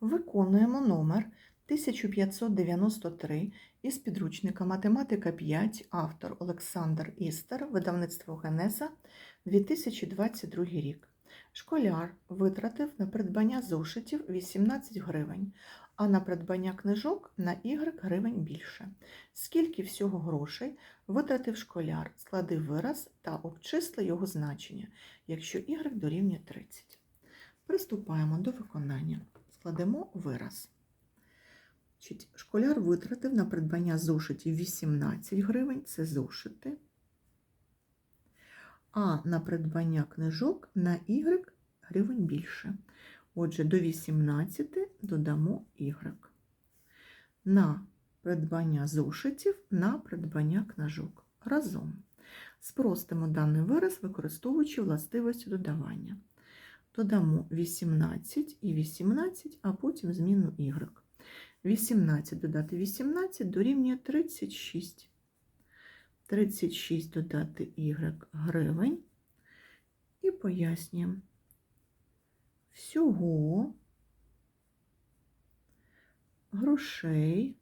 Виконуємо номер 1593 із підручника Математика 5, автор Олександр Істер, видавництво Генеза, 2022 рік. Школяр витратив на придбання зошитів 18 гривень, а на придбання книжок на Y гривень більше. Скільки всього грошей витратив школяр? Склади вираз та обчисли його значення, якщо Y дорівнює 30. Приступаємо до виконання. Складемо вираз. Школяр витратив на придбання зошитів 18 гривень, це зошити. А на придбання книжок на Y гривень більше. Отже, до 18 додамо Y. На придбання зошитів на придбання книжок. Разом. Спростимо даний вираз, використовуючи властивості додавання. Додамо 18 і 18, а потім зміну y. 18 додати 18 дорівнює 36. 36 додати y гривень. І пояснюємо. Всього грошей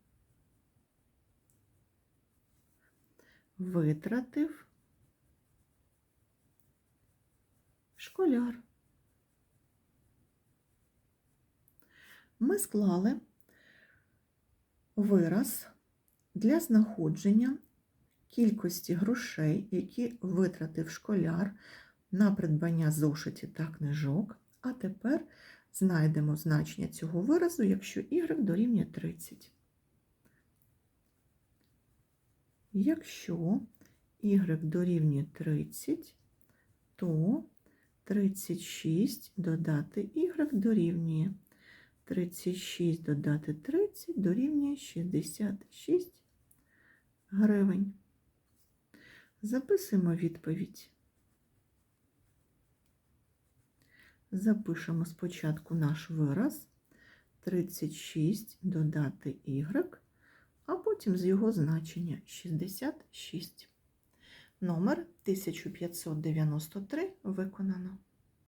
витратив школяр. Ми склали вираз для знаходження кількості грошей, які витратив школяр на придбання зошитів та книжок, а тепер знайдемо значення цього виразу, якщо y дорівнює 30. Якщо y дорівнює 30, то 36 додати y дорівнює 36 додати 30 дорівнює 66 гривень. Записуємо відповідь. Запишемо спочатку наш вираз 36 додати y, а потім з його значення 66. Номер 1593 виконано.